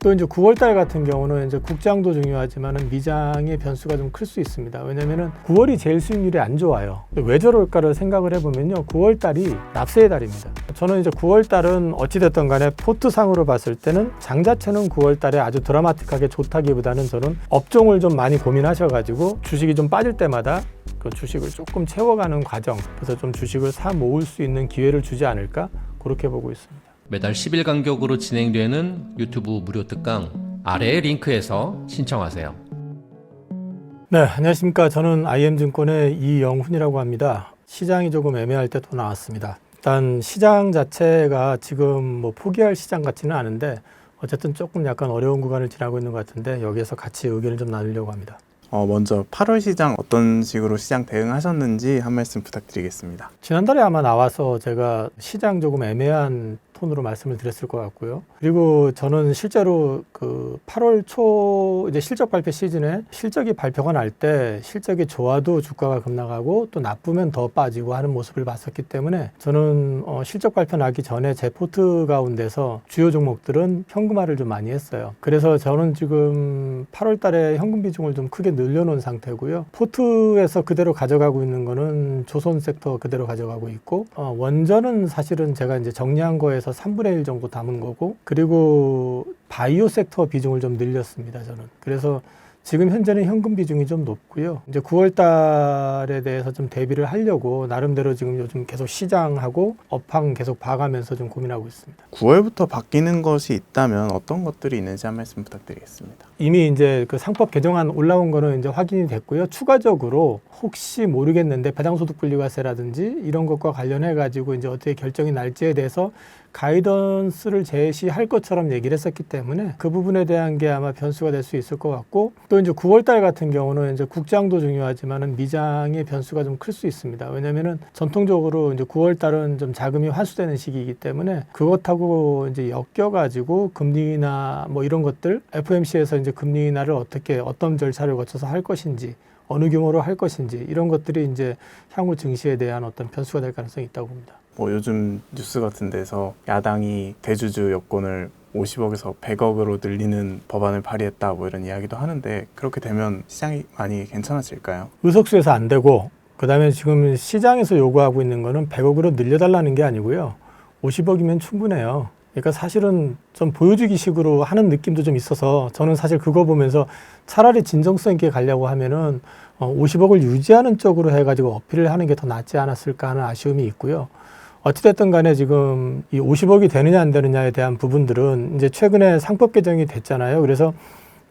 또 이제 9월달 같은 경우는 이제 국장도 중요하지만은 미장의 변수가 좀 클 수 있습니다. 왜냐면은 9월이 제일 수익률이 안 좋아요. 왜 저럴까를 생각을 해보면요. 9월달이 납세의 달입니다. 저는 이제 9월달은 어찌됐든 간에 포트상으로 봤을 때는 장 자체는 9월달에 아주 드라마틱하게 좋다기보다는 저는 업종을 좀 많이 고민하셔가지고 주식이 좀 빠질 때마다 그 주식을 조금 채워가는 과정, 그래서 좀 주식을 사 모을 수 있는 기회를 주지 않을까 그렇게 보고 있습니다. 매달 10일 간격으로 진행되는 유튜브 무료 특강 아래의 링크에서 신청하세요. 네, 안녕하십니까. 저는 IM증권의 이영훈이라고 합니다. 시장이 조금 애매할 때 또 나왔습니다. 일단 시장 자체가 지금 뭐 포기할 시장 같지는 않은데 어쨌든 조금 약간 어려운 구간을 지나고 있는 것 같은데 여기에서 같이 의견을 좀 나누려고 합니다. 어, 먼저 8월 시장 어떤 식으로 시장 대응하셨는지 한 말씀 부탁드리겠습니다. 지난달에 아마 나와서 제가 시장 조금 애매한 톤으로 말씀을 드렸을 것 같고요. 그리고 저는 실제로 그 8월 초 이제 실적 발표 시즌에 실적이 발표가 날 때 실적이 좋아도 주가가 급락하고 또 나쁘면 더 빠지고 하는 모습을 봤었기 때문에 저는 어 실적 발표 나기 전에 제 포트 가운데서 주요 종목들은 현금화를 좀 많이 했어요. 그래서 저는 지금 8월 달에 현금 비중을 좀 크게 늘려놓은 상태고요. 포트에서 그대로 가져가고 있는 거는 조선 섹터 그대로 가져가고 있고 어, 원전은 사실은 제가 이제 정리한 거에서 3분의 1 정도 담은 거고 그리고 바이오 섹터 비중을 좀 늘렸습니다 저는 그래서 지금 현재는 현금 비중이 좀 높고요 이제 9월 달에 대해서 좀 대비를 하려고 나름대로 지금 요즘 계속 시장하고 업황 계속 봐가면서 좀 고민하고 있습니다 9월부터 바뀌는 것이 있다면 어떤 것들이 있는지 한 말씀 부탁드리겠습니다. 이미 이제 그 상법 개정안 올라온 거는 이제 확인이 됐고요. 추가적으로 혹시 모르겠는데 배당소득 분리과세라든지 이런 것과 관련해 가지고 이제 어떻게 결정이 날지에 대해서 가이던스를 제시할 것처럼 얘기를 했었기 때문에 그 부분에 대한 게 아마 변수가 될 수 있을 것 같고 또 이제 9월 달 같은 경우는 이제 국장도 중요하지만은 미장의 변수가 좀 클 수 있습니다. 왜냐면은 전통적으로 이제 9월 달은 좀 자금이 환수되는 시기이기 때문에 그것하고 이제 엮여 가지고 금리나 뭐 이런 것들 FMC에서 이제 금리 인하를 어떻게 어떤 절차를 거쳐서 할 것인지 어느 규모로 할 것인지 이런 것들이 이제 향후 증시에 대한 어떤 변수가 될 가능성이 있다고 봅니다. 뭐 요즘 뉴스 같은 데서 야당이 대주주 여권을 50억에서 100억으로 늘리는 법안을 발의했다 뭐 이런 이야기도 하는데 그렇게 되면 시장이 많이 괜찮아질까요? 의석수에서 안 되고 그다음에 지금 시장에서 요구하고 있는 거는 100억으로 늘려달라는 게 아니고요. 50억이면 충분해요. 그러니까 사실은 좀 보여주기식으로 하는 느낌도 좀 있어서 저는 사실 그거 보면서 차라리 진정성 있게 가려고 하면은 어, 50억을 유지하는 쪽으로 해가지고 어필을 하는 게 더 낫지 않았을까 하는 아쉬움이 있고요. 어찌됐든 간에 지금 이 50억이 되느냐 안 되느냐에 대한 부분들은 이제 최근에 상법 개정이 됐잖아요. 그래서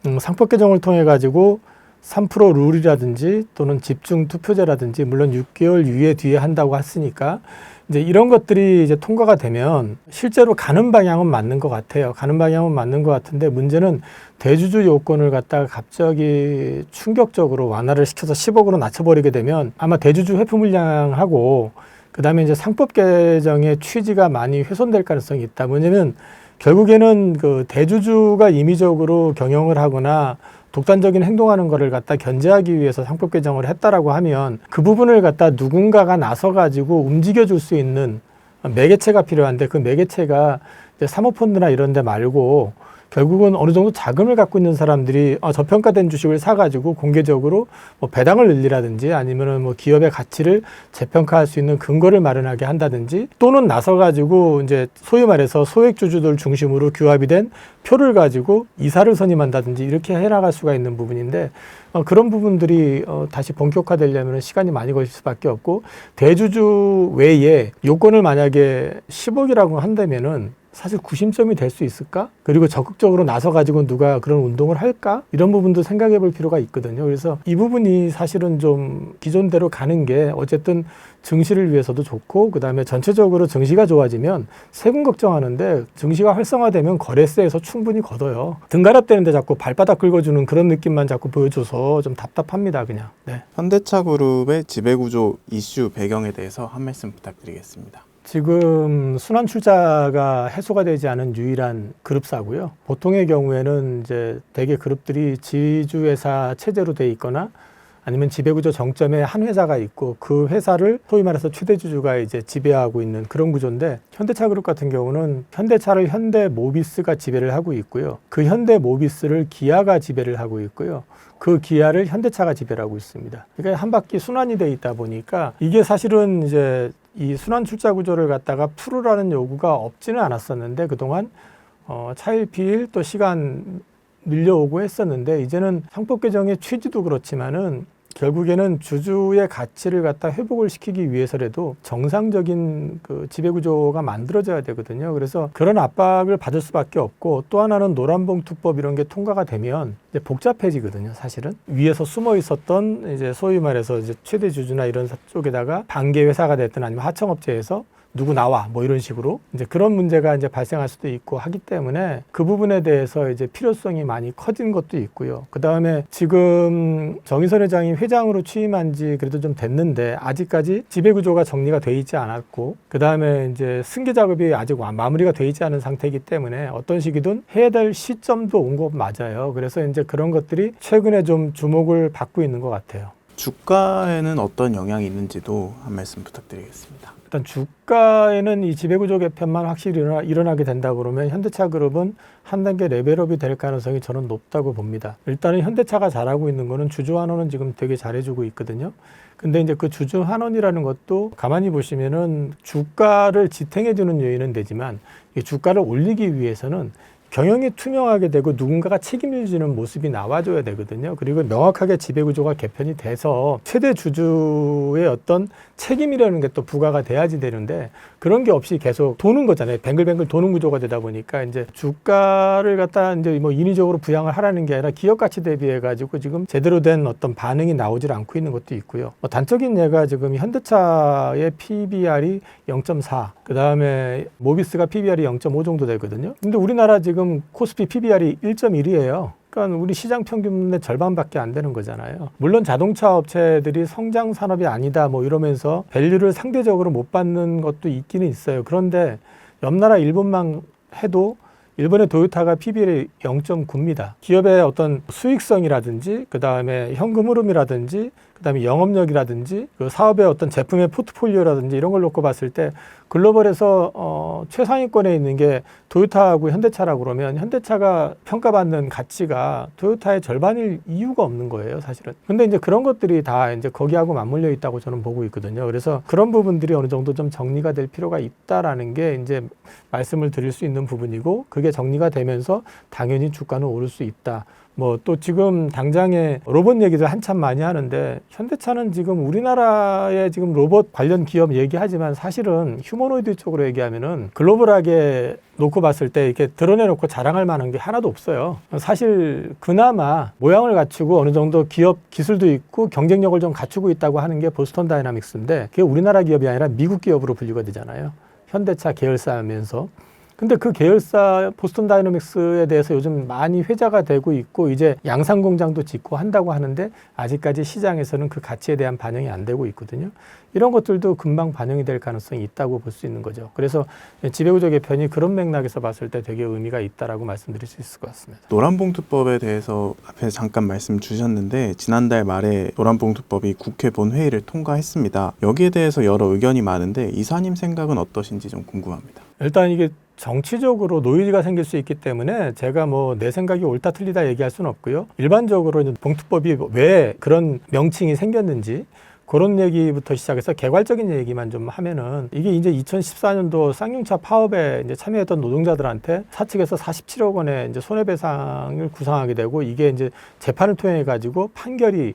음, 상법 개정을 통해 가지고 3% 룰이라든지 또는 집중 투표제라든지 물론 6개월 유예 뒤에 한다고 했으니까 이제 이런 것들이 이제 통과가 되면 실제로 가는 방향은 맞는 것 같아요. 가는 방향은 맞는 것 같은데 문제는 대주주 요건을 갖다가 갑자기 충격적으로 완화를 시켜서 10억으로 낮춰버리게 되면 아마 대주주 회프 물량하고 그 다음에 이제 상법 개정의 취지가 많이 훼손될 가능성이 있다. 뭐냐면 결국에는 그 대주주가 임의적으로 경영을 하거나 독단적인 행동하는 거를 갖다 견제하기 위해서 상법 개정을 했다라고 하면 그 부분을 갖다 누군가가 나서 가지고 움직여 줄 수 있는 매개체가 필요한데 그 매개체가 이제 사모펀드나 이런 데 말고 결국은 어느 정도 자금을 갖고 있는 사람들이 어, 저평가된 주식을 사가지고 공개적으로 뭐 배당을 늘리라든지 아니면은 뭐 기업의 가치를 재평가할 수 있는 근거를 마련하게 한다든지 또는 나서가지고 이제 소위 말해서 소액주주들 중심으로 규합이 된 표를 가지고 이사를 선임한다든지 이렇게 해나갈 수가 있는 부분인데 어, 그런 부분들이 어, 다시 본격화되려면 시간이 많이 걸릴 수밖에 없고 대주주 외에 요건을 만약에 10억이라고 한다면은 사실 구심점이 될 수 있을까? 그리고 적극적으로 나서 가지고 누가 그런 운동을 할까? 이런 부분도 생각해 볼 필요가 있거든요. 그래서 이 부분이 사실은 좀 기존대로 가는 게 어쨌든 증시를 위해서도 좋고 그다음에 전체적으로 증시가 좋아지면 세금 걱정하는데 증시가 활성화되면 거래세에서 충분히 걷어요. 등가랍되는데 자꾸 발바닥 긁어주는 그런 느낌만 자꾸 보여줘서 좀 답답합니다, 그냥. 네. 현대차 그룹의 지배구조 이슈 배경에 대해서 한 말씀 부탁드리겠습니다. 지금 순환 출자가 해소가 되지 않은 유일한 그룹사고요. 보통의 경우에는 이제 대개 그룹들이 지주회사 체제로 돼 있거나 아니면 지배구조 정점에 한 회사가 있고 그 회사를 소위 말해서 최대 주주가 이제 지배하고 있는 그런 구조인데 현대차 그룹 같은 경우는 현대차를 현대 모비스가 지배를 하고 있고요. 그 현대 모비스를 기아가 지배를 하고 있고요. 그 기아를 현대차가 지배를 하고 있습니다. 그러니까 한 바퀴 순환이 돼 있다 보니까 이게 사실은 이제 이 순환 출자 구조를 갖다가 풀으라는 요구가 없지는 않았었는데 그동안 어, 차일피일 또 시간 밀려오고 했었는데 이제는 상법 개정의 취지도 그렇지만은 결국에는 주주의 가치를 갖다 회복을 시키기 위해서라도 정상적인 그 지배 구조가 만들어져야 되거든요. 그래서 그런 압박을 받을 수밖에 없고 또 하나는 노란봉투법 이런 게 통과가 되면 이제 복잡해지거든요. 사실은 위에서 숨어 있었던 이제 소위 말해서 이제 최대 주주나 이런 쪽에다가 반개 회사가 됐든 아니면 하청업체에서 누구 나와 뭐 이런 식으로 이제 그런 문제가 이제 발생할 수도 있고 하기 때문에 그 부분에 대해서 이제 필요성이 많이 커진 것도 있고요. 그 다음에 지금 정의선 회장이 회장으로 취임한 지 그래도 좀 됐는데 아직까지 지배 구조가 정리가 돼 있지 않았고 그 다음에 이제 승계 작업이 아직 와- 마무리가 돼 있지 않은 상태이기 때문에 어떤 시기든 해야 될 시점도 온거 맞아요. 그래서 이제 그런 것들이 최근에 좀 주목을 받고 있는 것 같아요. 주가에는 어떤 영향이 있는지도 한 말씀 부탁드리겠습니다. 일단 주가에는 이 지배구조 개편만 확실히 일어나, 일어나 게 된다 그러면 현대차 그룹은 한 단계 레벨업이 될 가능성이 저는 높다고 봅니다. 일단은 현대차가 잘하고 있는 거는 주주 환원은 지금 되게 잘해주고 있거든요. 근데 이제 그 주주 환원이라는 것도 가만히 보시면은 주가를 지탱해주는 요인은 되지만 이 주가를 올리기 위해서는 경영이 투명하게 되고 누군가가 책임을 지는 모습이 나와줘야 되거든요. 그리고 명확하게 지배구조가 개편이 돼서 최대 주주의 어떤 책임이라는 게 또 부과가 돼야지 되는데 그런 게 없이 계속 도는 거잖아요. 뱅글뱅글 도는 구조가 되다 보니까 이제 주가를 갖다 이제 뭐 인위적으로 부양을 하라는 게 아니라 기업 가치 대비해 가지고 지금 제대로 된 어떤 반응이 나오질 않고 있는 것도 있고요. 뭐 단적인 예가 지금 현대차의 PBR이 0.4, 그 다음에 모비스가 PBR이 0.5 정도 되거든요. 근데 우리나라 지금 코스피 PBR이 1.1이에요. 그러니까 우리 시장 평균의 절반밖에 안 되는 거잖아요. 물론 자동차 업체들이 성장 산업이 아니다 뭐 이러면서 밸류를 상대적으로 못 받는 것도 있기는 있어요. 그런데 옆 나라 일본만 해도 일본의 도요타가 PBR이 0.9입니다. 기업의 어떤 수익성이라든지 그 다음에 현금 흐름이라든지 그 다음에 영업력이라든지 그 사업의 어떤 제품의 포트폴리오라든지 이런 걸 놓고 봤을 때 글로벌에서 어, 최상위권에 있는 게 도요타하고 현대차라고 그러면 현대차가 평가받는 가치가 도요타의 절반일 이유가 없는 거예요, 사실은. 근데 이제 그런 것들이 다 이제 거기하고 맞물려 있다고 저는 보고 있거든요. 그래서 그런 부분들이 어느 정도 좀 정리가 될 필요가 있다라는 게 이제 말씀을 드릴 수 있는 부분이고 그게 정리가 되면서 당연히 주가는 오를 수 있다. 뭐 또 지금 당장에 로봇 얘기도 한참 많이 하는데 현대차는 지금 우리나라의 지금 로봇 관련 기업 얘기하지만 사실은 휴머노이드 쪽으로 얘기하면은 글로벌하게 놓고 봤을 때 이렇게 드러내놓고 자랑할 만한 게 하나도 없어요. 사실 그나마 모양을 갖추고 어느 정도 기업 기술도 있고 경쟁력을 좀 갖추고 있다고 하는 게 보스턴 다이나믹스인데 그게 우리나라 기업이 아니라 미국 기업으로 분류가 되잖아요. 현대차 계열사면서. 근데 그 계열사 보스턴 다이너믹스에 대해서 요즘 많이 회자가 되고 있고 이제 양산 공장도 짓고 한다고 하는데 아직까지 시장에서는 그 가치에 대한 반영이 안 되고 있거든요. 이런 것들도 금방 반영이 될 가능성이 있다고 볼 수 있는 거죠. 그래서 지배구조 개편이 그런 맥락에서 봤을 때 되게 의미가 있다라고 말씀드릴 수 있을 것 같습니다. 노란봉투법에 대해서 앞에 잠깐 말씀 주셨는데 지난달 말에 노란봉투법이 국회 본회의를 통과했습니다. 여기에 대해서 여러 의견이 많은데 이사님 생각은 어떠신지 좀 궁금합니다. 일단 이게 정치적으로 노이즈가 생길 수 있기 때문에 제가 뭐 내 생각이 옳다 틀리다 얘기할 수는 없고요. 일반적으로 이제 봉투법이 왜 그런 명칭이 생겼는지 그런 얘기부터 시작해서 개괄적인 얘기만 좀 하면은 이게 이제 2014년도 쌍용차 파업에 이제 참여했던 노동자들한테 사측에서 47억 원의 이제 손해배상을 구상하게 되고 이게 이제 재판을 통해 가지고 판결이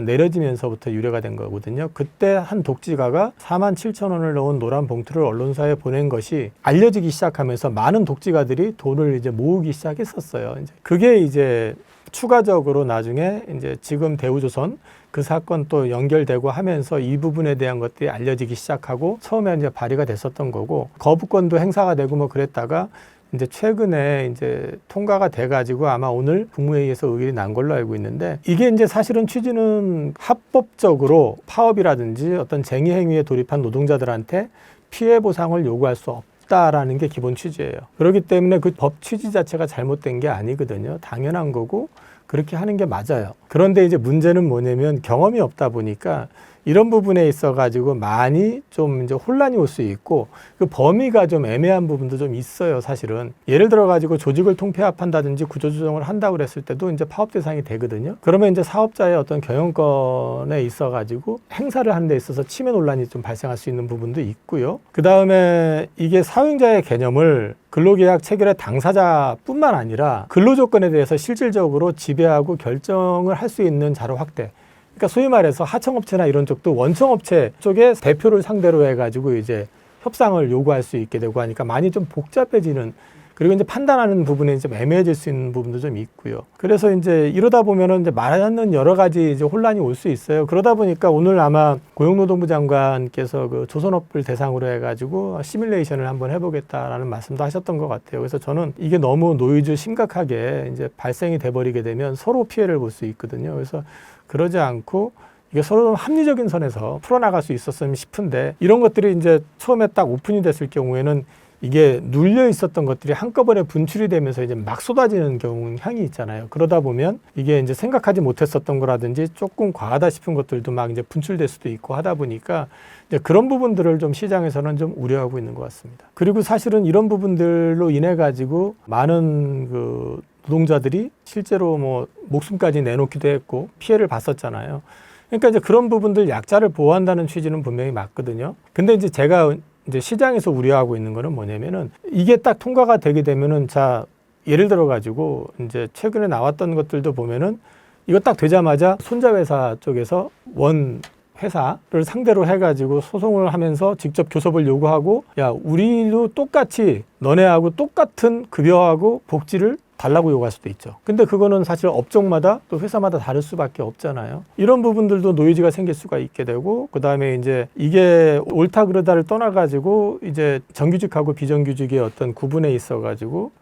내려지면서부터 유래가 된 거거든요. 그때 한 독지가가 4만 7천 원을 넣은 노란 봉투를 언론사에 보낸 것이 알려지기 시작하면서 많은 독지가들이 돈을 이제 모으기 시작했었어요. 이제 그게 이제 추가적으로 나중에 이제 지금 대우조선 그 사건 또 연결되고 하면서 이 부분에 대한 것들이 알려지기 시작하고 처음에 이제 발의가 됐었던 거고 거부권도 행사가 되고 뭐 그랬다가 이제 최근에 이제 통과가 돼가지고 아마 오늘 국무회의에서 의결이 난 걸로 알고 있는데 이게 이제 사실은 취지는 합법적으로 파업이라든지 어떤 쟁의 행위에 돌입한 노동자들한테 피해 보상을 요구할 수 없다. 없다라는 게 기본 취지예요. 그렇기 때문에 그 법 취지 자체가 잘못된 게 아니거든요. 당연한 거고 그렇게 하는 게 맞아요. 그런데 이제 문제는 뭐냐면 경험이 없다 보니까 이런 부분에 있어 가지고 많이 좀 이제 혼란이 올 수 있고 그 범위가 좀 애매한 부분도 좀 있어요, 사실은. 예를 들어 가지고 조직을 통폐합한다든지 구조조정을 한다고 그랬을 때도 이제 파업 대상이 되거든요. 그러면 이제 사업자의 어떤 경영권에 있어 가지고 행사를 하는 데 있어서 침해 논란이 좀 발생할 수 있는 부분도 있고요. 그 다음에 이게 사용자의 개념을 근로계약 체결의 당사자뿐만 아니라 근로조건에 대해서 실질적으로 지배하고 결정을 할 수 있는 자료 확대. 그러니까 소위 말해서 하청업체나 이런 쪽도 원청업체 쪽에 대표를 상대로 해가지고 이제 협상을 요구할 수 있게 되고 하니까 많이 좀 복잡해지는 그리고 이제 판단하는 부분에 좀 애매해질 수 있는 부분도 좀 있고요. 그래서 이제 이러다 보면은 이제 말하는 여러 가지 이제 혼란이 올 수 있어요. 그러다 보니까 오늘 아마 고용노동부 장관께서 그 조선업을 대상으로 해가지고 시뮬레이션을 한번 해보겠다라는 말씀도 하셨던 것 같아요. 그래서 저는 이게 너무 노이즈 심각하게 이제 발생이 돼버리게 되면 서로 피해를 볼 수 있거든요. 그래서 그러지 않고 이게 서로 좀 합리적인 선에서 풀어나갈 수 있었으면 싶은데 이런 것들이 이제 처음에 딱 오픈이 됐을 경우에는 이게 눌려 있었던 것들이 한꺼번에 분출이 되면서 이제 막 쏟아지는 경향이 있잖아요. 그러다 보면 이게 이제 생각하지 못했었던 거라든지 조금 과하다 싶은 것들도 막 이제 분출될 수도 있고 하다 보니까 이제 그런 부분들을 좀 시장에서는 좀 우려하고 있는 것 같습니다. 그리고 사실은 이런 부분들로 인해 가지고 많은 그 노동자들이 실제로 뭐 목숨까지 내놓기도 했고 피해를 봤었잖아요. 그러니까 이제 그런 부분들 약자를 보호한다는 취지는 분명히 맞거든요. 근데 이제 제가 이제 시장에서 우려하고 있는 거는 뭐냐면은 이게 딱 통과가 되게 되면은 자 예를 들어 가지고 이제 최근에 나왔던 것들도 보면은 이거 딱 되자마자 손자 회사 쪽에서 원 회사를 상대로 해가지고 소송을 하면서 직접 교섭을 요구하고 야 우리도 똑같이 너네하고 똑같은 급여하고 복지를 달라고 요구할 수도 있죠. 근데 그거는 사실 업종마다 또 회사마다 다를 수밖에 없잖아요. 이런 부분들도 노이즈가 생길 수가 있게 되고 그다음에 이제 이게 옳다 그르다를 떠나 가지고 이제 정규직하고 비정규직의 어떤 구분에 있어 가지고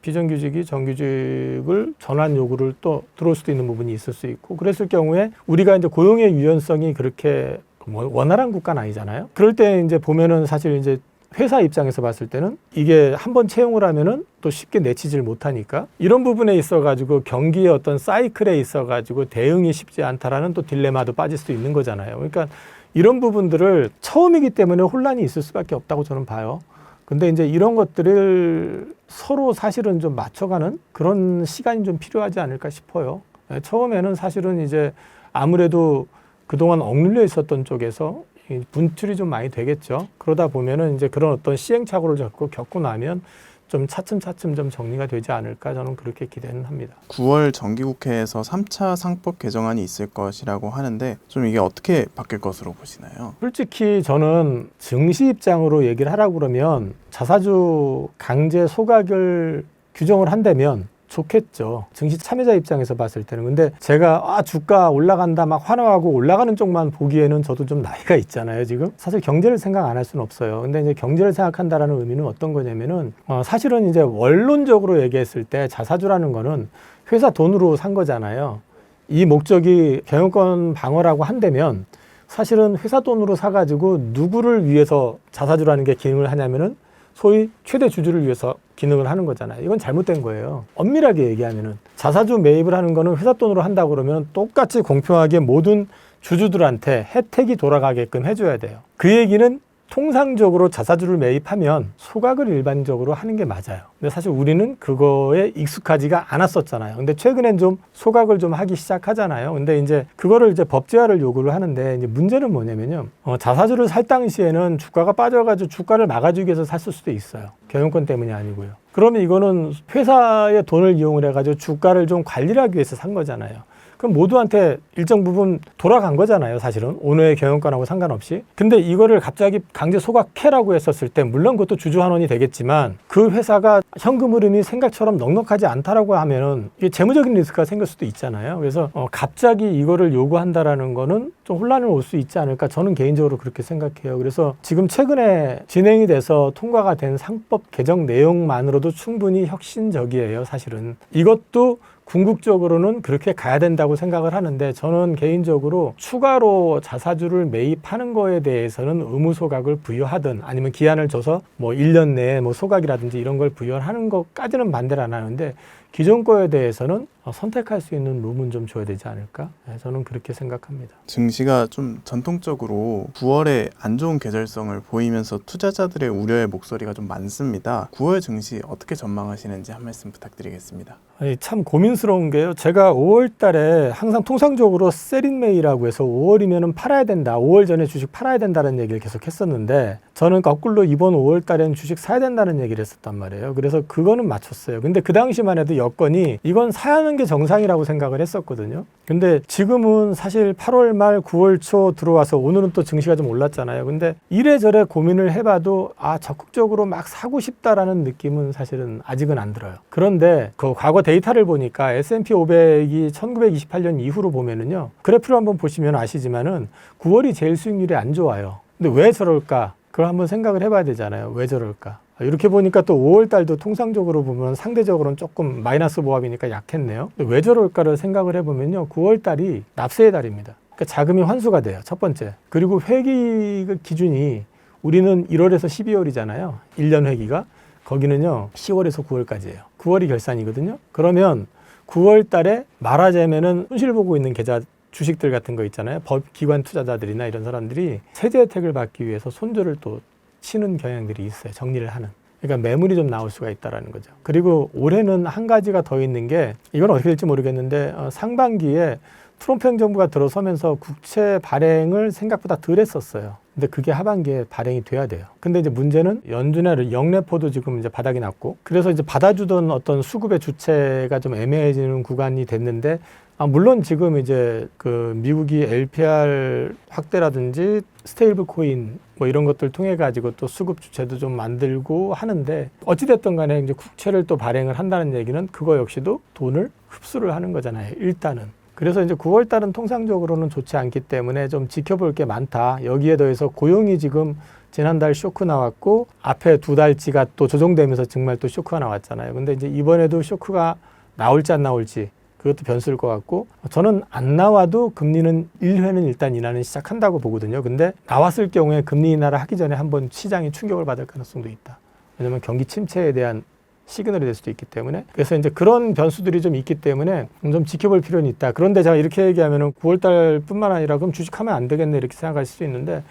비정규직이 정규직을 전환 요구를 또 들어올 수도 있는 부분이 있을 수 있고 그랬을 경우에 우리가 이제 고용의 유연성이 그렇게 뭐 원활한 국가는 아니잖아요. 그럴 때 이제 보면은 사실 이제 회사 입장에서 봤을 때는 이게 한번 채용을 하면은 또 쉽게 내치질 못하니까 이런 부분에 있어 가지고 경기의 어떤 사이클에 있어 가지고 대응이 쉽지 않다라는 또 딜레마도 빠질 수도 있는 거잖아요. 그러니까 이런 부분들을 처음이기 때문에 혼란이 있을 수밖에 없다고 저는 봐요. 근데 이제 이런 것들을 서로 사실은 좀 맞춰가는 그런 시간이 좀 필요하지 않을까 싶어요. 예, 처음에는 사실은 이제 아무래도 그동안 억눌려 있었던 쪽에서 이 분출이 좀 많이 되겠죠. 그러다 보면은 이제 그런 어떤 시행착오를 겪고 겪고 나면 좀 차츰차츰 좀 정리가 되지 않을까 저는 그렇게 기대는 합니다. 9월 정기국회에서 3차 상법 개정안이 있을 것이라고 하는데 좀 이게 어떻게 바뀔 것으로 보시나요? 솔직히 저는 증시 입장으로 얘기를 하라고 그러면 자사주 강제 소각을 규정을 한다면 좋겠죠. 증시 참여자 입장에서 봤을 때는. 근데 제가 아, 주가 올라간다 막 환호하고 올라가는 쪽만 보기에는 저도 좀 나이가 있잖아요, 지금. 사실 경제를 생각 안 할 수는 없어요. 근데 이제 경제를 생각한다라는 의미는 어떤 거냐면은 어, 사실은 이제 원론적으로 얘기했을 때 자사주라는 거는 회사 돈으로 산 거잖아요. 이 목적이 경영권 방어라고 한다면 사실은 회사 돈으로 사가지고 누구를 위해서 자사주라는 게 기능을 하냐면은 소위 최대 주주를 위해서 기능을 하는 거잖아요. 이건 잘못된 거예요. 엄밀하게 얘기하면은 자사주 매입을 하는 거는 회사 돈으로 한다고 그러면 똑같이 공평하게 모든 주주들한테 혜택이 돌아가게끔 해줘야 돼요. 그 얘기는 통상적으로 자사주를 매입하면 소각을 일반적으로 하는 게 맞아요. 근데 사실 우리는 그거에 익숙하지가 않았었잖아요. 근데 최근엔 좀 소각을 좀 하기 시작하잖아요. 근데 이제 그거를 이제 법제화를 요구를 하는데 이제 문제는 뭐냐면요. 어, 자사주를 살 당시에는 주가가 빠져가지고 주가를 막아주기 위해서 샀을 수도 있어요. 경영권 때문이 아니고요. 그러면 이거는 회사의 돈을 이용을 해가지고 주가를 좀 관리를 하기 위해서 산 거잖아요. 그럼 모두한테 일정 부분 돌아간 거잖아요, 사실은. 오늘의 경영권하고 상관없이. 근데 이거를 갑자기 강제 소각해라고 했었을 때, 물론 그것도 주주환원이 되겠지만, 그 회사가 현금 흐름이 생각처럼 넉넉하지 않다라고 하면은, 이게 재무적인 리스크가 생길 수도 있잖아요. 그래서, 어, 갑자기 이거를 요구한다라는 거는 좀 혼란을 올 수 있지 않을까. 저는 개인적으로 그렇게 생각해요. 그래서 지금 최근에 진행이 돼서 통과가 된 상법 개정 내용만으로도 충분히 혁신적이에요, 사실은. 이것도 궁극적으로는 그렇게 가야 된다고 생각을 하는데 저는 개인적으로 추가로 자사주를 매입하는 거에 대해서는 의무 소각을 부여하든 아니면 기한을 줘서 뭐 1년 내에 뭐 소각이라든지 이런 걸 부여하는 것까지는 반대를 안 하는데 기존 거에 대해서는 어, 선택할 수 있는 룸은 좀 줘야 되지 않을까? 네, 저는 그렇게 생각합니다. 증시가 좀 전통적으로 9월에 안 좋은 계절성을 보이면서 투자자들의 우려의 목소리가 좀 많습니다. 9월 증시 어떻게 전망하시는지 한 말씀 부탁드리겠습니다. 아니, 참 고민스러운 게요. 제가 5월 달에 항상 통상적으로 세린메이라고 해서 5월이면 팔아야 된다. 5월 전에 주식 팔아야 된다는 얘기를 계속 했었는데 저는 거꾸로 이번 5월 달에는 주식 사야 된다는 얘기를 했었단 말이에요. 그래서 그거는 맞췄어요. 근데 그 당시만 해도 여건이 이건 사야 하는 게 정상이라고 생각을 했었거든요. 근데 지금은 사실 8월 말 9월 초 들어와서 오늘은 또 증시가 좀 올랐잖아요. 근데 이래저래 고민을 해봐도 아 적극적으로 막 사고 싶다라는 느낌은 사실은 아직은 안 들어요. 그런데 그 과거 데이터를 보니까 S&P 500이 1928년 이후로 보면은요 그래프를 한번 보시면 아시지만은 9월이 제일 수익률이 안 좋아요. 근데 왜 저럴까? 그걸 한번 생각을 해봐야 되잖아요. 왜 저럴까? 아, 이렇게 보니까 또 5월 달도 통상적으로 보면 상대적으로는 조금 마이너스 보합이니까 약했네요. 왜 저럴까를 생각을 해보면요. 9월 달이 납세의 달입니다. 그러니까 자금이 환수가 돼요. 첫 번째. 그리고 회기 그 기준이 우리는 1월에서 12월이잖아요. 1년 회기가. 거기는요. 10월에서 9월까지예요. 9월이 결산이거든요. 그러면 9월 달에 말하자면은 손실 보고 있는 계좌 주식들 같은 거 있잖아요. 법 기관 투자자들이나 이런 사람들이 세제 혜택을 받기 위해서 손절을 또 치는 경향들이 있어요. 정리를 하는. 그러니까 매물이 좀 나올 수가 있다라는 거죠. 그리고 올해는 한 가지가 더 있는 게 이건 어떻게 될지 모르겠는데 어, 상반기에 트럼프 행정부가 들어서면서 국채 발행을 생각보다 덜 했었어요. 근데 그게 하반기에 발행이 돼야 돼요. 근데 이제 문제는 연준의 영래포도 지금 이제 바닥이 났고 그래서 이제 받아주던 어떤 수급의 주체가 좀 애매해지는 구간이 됐는데 아, 물론 지금 이제 그 미국이 LPR 확대라든지 스테이블 코인 뭐 이런 것들 통해 가지고 또 수급 주체도 좀 만들고 하는데 어찌됐든 간에 이제 국채를 또 발행을 한다는 얘기는 그거 역시도 돈을 흡수를 하는 거잖아요. 일단은. 그래서 이제 9월 달은 통상적으로는 좋지 않기 때문에 좀 지켜볼 게 많다. 여기에 더해서 고용이 지금 지난달 쇼크 나왔고 앞에 두 달치가 또 조정되면서 정말 또 쇼크가 나왔잖아요. 근데 이제 이번에도 쇼크가 나올지 안 나올지 그것도 변수일 것 같고 저는 안 나와도 금리는 1회는 일단 인하는 시작한다고 보거든요. 근데 나왔을 경우에 금리 인하를 하기 전에 한번 시장이 충격을 받을 가능성도 있다. 왜냐하면 경기 침체에 대한 시그널이 될 수도 있기 때문에 그래서 이제 그런 변수들이 좀 있기 때문에 좀 지켜볼 필요는 있다. 그런데 제가 이렇게 얘기하면은 9월 달뿐만 아니라 그럼 주식하면 안 되겠네 이렇게 생각할 수도 있는데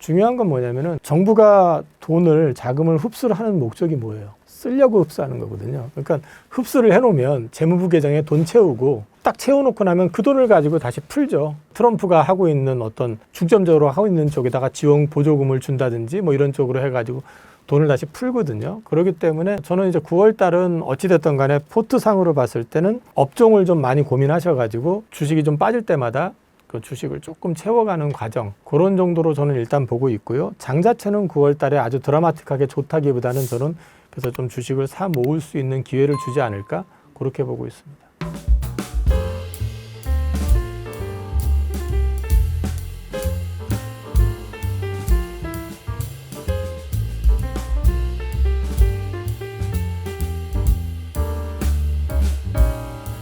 중요한 건 뭐냐면은 정부가 돈을 자금을 흡수를 하는 목적이 뭐예요? 쓰려고 흡수하는 거거든요. 그러니까 흡수를 해놓으면 재무부 계정에 돈 채우고 딱 채워놓고 나면 그 돈을 가지고 다시 풀죠. 트럼프가 하고 있는 어떤 중점적으로 하고 있는 쪽에다가 지원 보조금을 준다든지 뭐 이런 쪽으로 해가지고 돈을 다시 풀거든요. 그렇기 때문에 저는 이제 9월 달은 어찌됐든 간에 포트상으로 봤을 때는 업종을 좀 많이 고민하셔가지고 주식이 좀 빠질 때마다 그 주식을 조금 채워가는 과정 그런 정도로 저는 일단 보고 있고요. 장 자체는 9월 달에 아주 드라마틱하게 좋다기보다는 저는 그래서 좀 주식을 사 모을 수 있는 기회를 주지 않을까 그렇게 보고 있습니다.